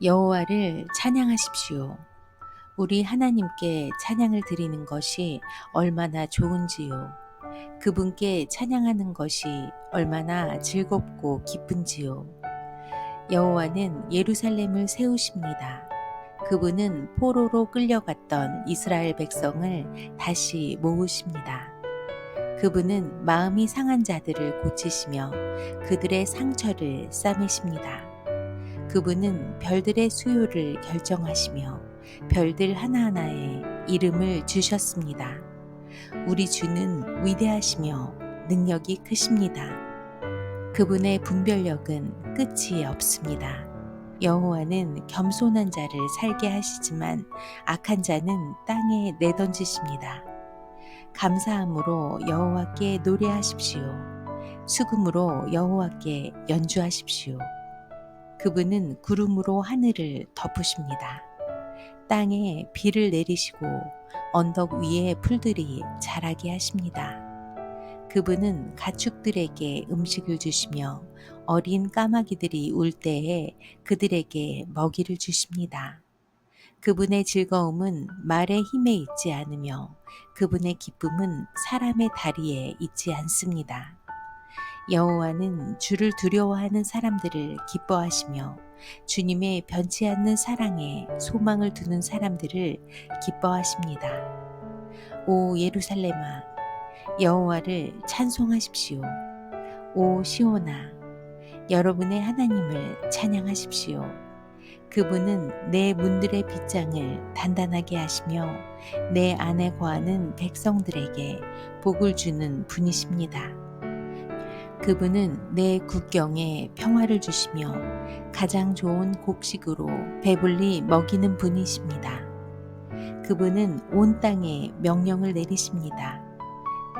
여호와를 찬양하십시오. 우리 하나님께 찬양을 드리는 것이 얼마나 좋은지요. 그분께 찬양하는 것이 얼마나 즐겁고 기쁜지요. 여호와는 예루살렘을 세우십니다. 그분은 포로로 끌려갔던 이스라엘 백성을 다시 모으십니다. 그분은 마음이 상한 자들을 고치시며 그들의 상처를 싸매십니다. 그분은 별들의 수요를 결정하시며 별들 하나하나에 이름을 주셨습니다. 우리 주는 위대하시며 능력이 크십니다. 그분의 분별력은 끝이 없습니다. 여호와는 겸손한 자를 살게 하시지만 악한 자는 땅에 내던지십니다. 감사함으로 여호와께 노래하십시오. 수금으로 여호와께 연주하십시오. 그분은 구름으로 하늘을 덮으십니다. 땅에 비를 내리시고 언덕 위에 풀들이 자라게 하십니다. 그분은 가축들에게 음식을 주시며 어린 까마귀들이 울 때에 그들에게 먹이를 주십니다. 그분의 즐거움은 말의 힘에 있지 않으며 그분의 기쁨은 사람의 다리에 있지 않습니다. 여호와는 주를 두려워하는 사람들을 기뻐하시며 주님의 변치 않는 사랑에 소망을 두는 사람들을 기뻐하십니다. 오 예루살렘아 여호와를 찬송하십시오. 오 시온아 여러분의 하나님을 찬양하십시오. 그분은 내 문들의 빗장을 단단하게 하시며 내 안에 거하는 백성들에게 복을 주는 분이십니다. 그분은 내 국경에 평화를 주시며 가장 좋은 곡식으로 배불리 먹이는 분이십니다. 그분은 온 땅에 명령을 내리십니다.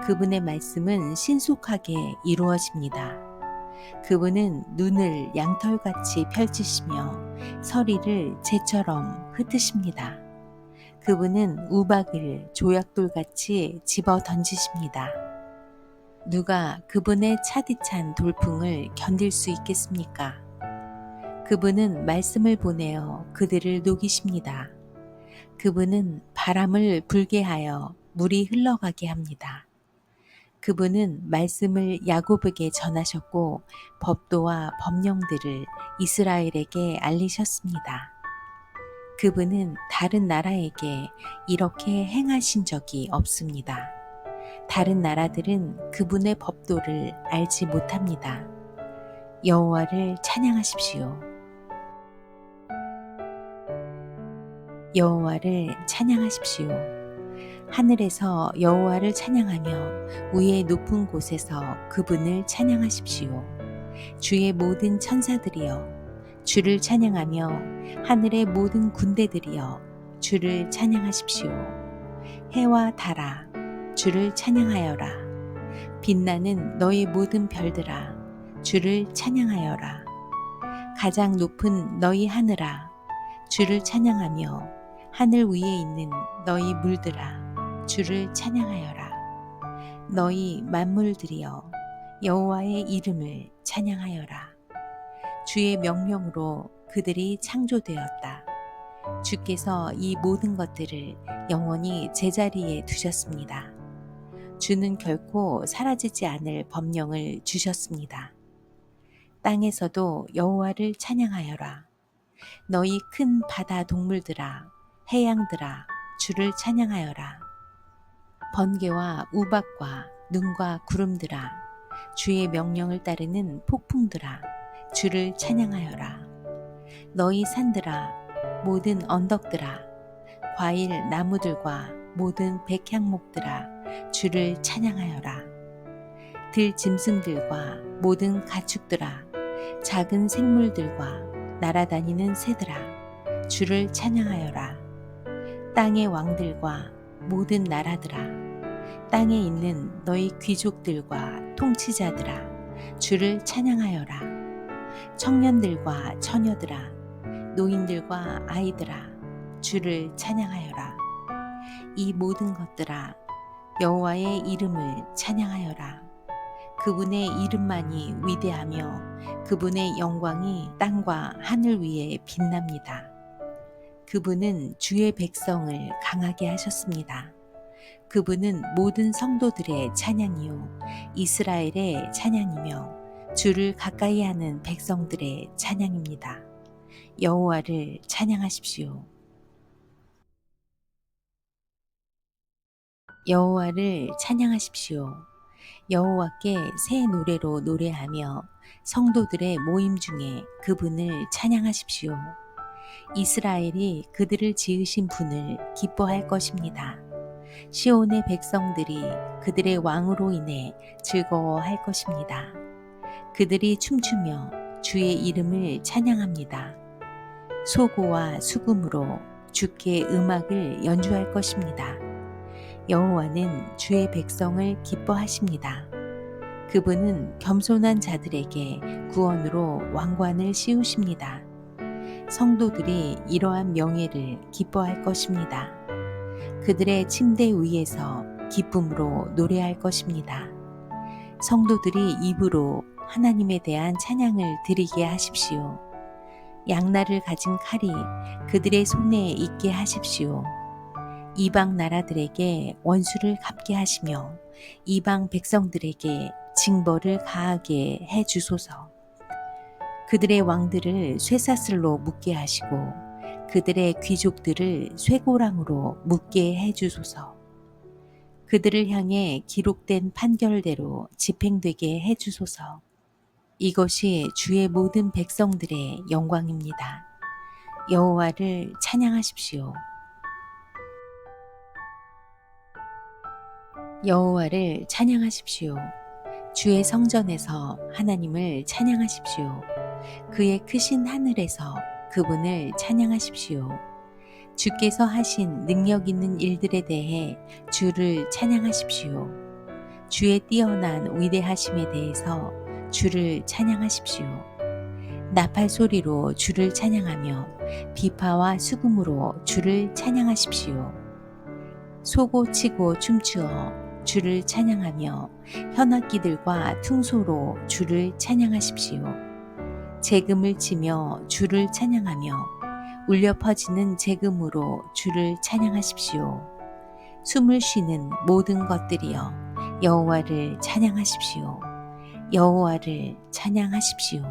그분의 말씀은 신속하게 이루어집니다. 그분은 눈을 양털같이 펼치시며 서리를 재처럼 흩으십니다. 그분은 우박을 조약돌같이 집어 던지십니다. 누가 그분의 차디찬 돌풍을 견딜 수 있겠습니까? 그분은 말씀을 보내어 그들을 녹이십니다. 그분은 바람을 불게 하여 물이 흘러가게 합니다. 그분은 말씀을 야곱에게 전하셨고 법도와 법령들을 이스라엘에게 알리셨습니다. 그분은 다른 나라에게 이렇게 행하신 적이 없습니다. 다른 나라들은 그분의 법도를 알지 못합니다. 여호와를 찬양하십시오. 여호와를 찬양하십시오. 하늘에서 여호와를 찬양하며 위의 높은 곳에서 그분을 찬양하십시오. 주의 모든 천사들이여 주를 찬양하며 하늘의 모든 군대들이여 주를 찬양하십시오. 해와 달아 주를 찬양하여라. 빛나는 너희 모든 별들아, 주를 찬양하여라. 가장 높은 너희 하늘아, 주를 찬양하며 하늘 위에 있는 너희 물들아, 주를 찬양하여라. 너희 만물들이여 여호와의 이름을 찬양하여라. 주의 명령으로 그들이 창조되었다. 주께서 이 모든 것들을 영원히 제자리에 두셨습니다. 주는 결코 사라지지 않을 법령을 주셨습니다. 땅에서도 여호와를 찬양하여라. 너희 큰 바다 동물들아, 해양들아, 주를 찬양하여라. 번개와 우박과 눈과 구름들아, 주의 명령을 따르는 폭풍들아, 주를 찬양하여라. 너희 산들아, 모든 언덕들아, 과일 나무들과 모든 백향목들아, 주를 찬양하여라. 들 짐승들과 모든 가축들아, 작은 생물들과 날아다니는 새들아, 주를 찬양하여라. 땅의 왕들과 모든 나라들아, 땅에 있는 너희 귀족들과 통치자들아, 주를 찬양하여라. 청년들과 처녀들아, 노인들과 아이들아, 주를 찬양하여라. 이 모든 것들아, 여호와의 이름을 찬양하여라. 그분의 이름만이 위대하며 그분의 영광이 땅과 하늘 위에 빛납니다. 그분은 주의 백성을 강하게 하셨습니다. 그분은 모든 성도들의 찬양이요 이스라엘의 찬양이며 주를 가까이 하는 백성들의 찬양입니다. 여호와를 찬양하십시오. 여호와를 찬양하십시오. 여호와께 새 노래로 노래하며 성도들의 모임 중에 그분을 찬양하십시오. 이스라엘이 그들을 지으신 분을 기뻐할 것입니다. 시온의 백성들이 그들의 왕으로 인해 즐거워할 것입니다. 그들이 춤추며 주의 이름을 찬양합니다. 소고와 수금으로 주께 음악을 연주할 것입니다. 여호와는 주의 백성을 기뻐하십니다. 그분은 겸손한 자들에게 구원으로 왕관을 씌우십니다. 성도들이 이러한 명예를 기뻐할 것입니다. 그들의 침대 위에서 기쁨으로 노래할 것입니다. 성도들이 입으로 하나님에 대한 찬양을 드리게 하십시오. 양날을 가진 칼이 그들의 손에 있게 하십시오. 이방 나라들에게 원수를 갚게 하시며 이방 백성들에게 징벌을 가하게 해 주소서. 그들의 왕들을 쇠사슬로 묶게 하시고 그들의 귀족들을 쇠고랑으로 묶게 해 주소서. 그들을 향해 기록된 판결대로 집행되게 해 주소서. 이것이 주의 모든 백성들의 영광입니다. 여호와를 찬양하십시오. 여호와를 찬양하십시오. 주의 성전에서 하나님을 찬양하십시오. 그의 크신 하늘에서 그분을 찬양하십시오. 주께서 하신 능력 있는 일들에 대해 주를 찬양하십시오. 주의 뛰어난 위대하심에 대해서 주를 찬양하십시오. 나팔 소리로 주를 찬양하며 비파와 수금으로 주를 찬양하십시오. 소고 치고 춤추어 주를 찬양하며 현악기들과 퉁소로 주를 찬양하십시오. 재금을 치며 주를 찬양하며 울려 퍼지는 재금으로 주를 찬양하십시오. 숨을 쉬는 모든 것들이여 여호와를 찬양하십시오. 여호와를 찬양하십시오.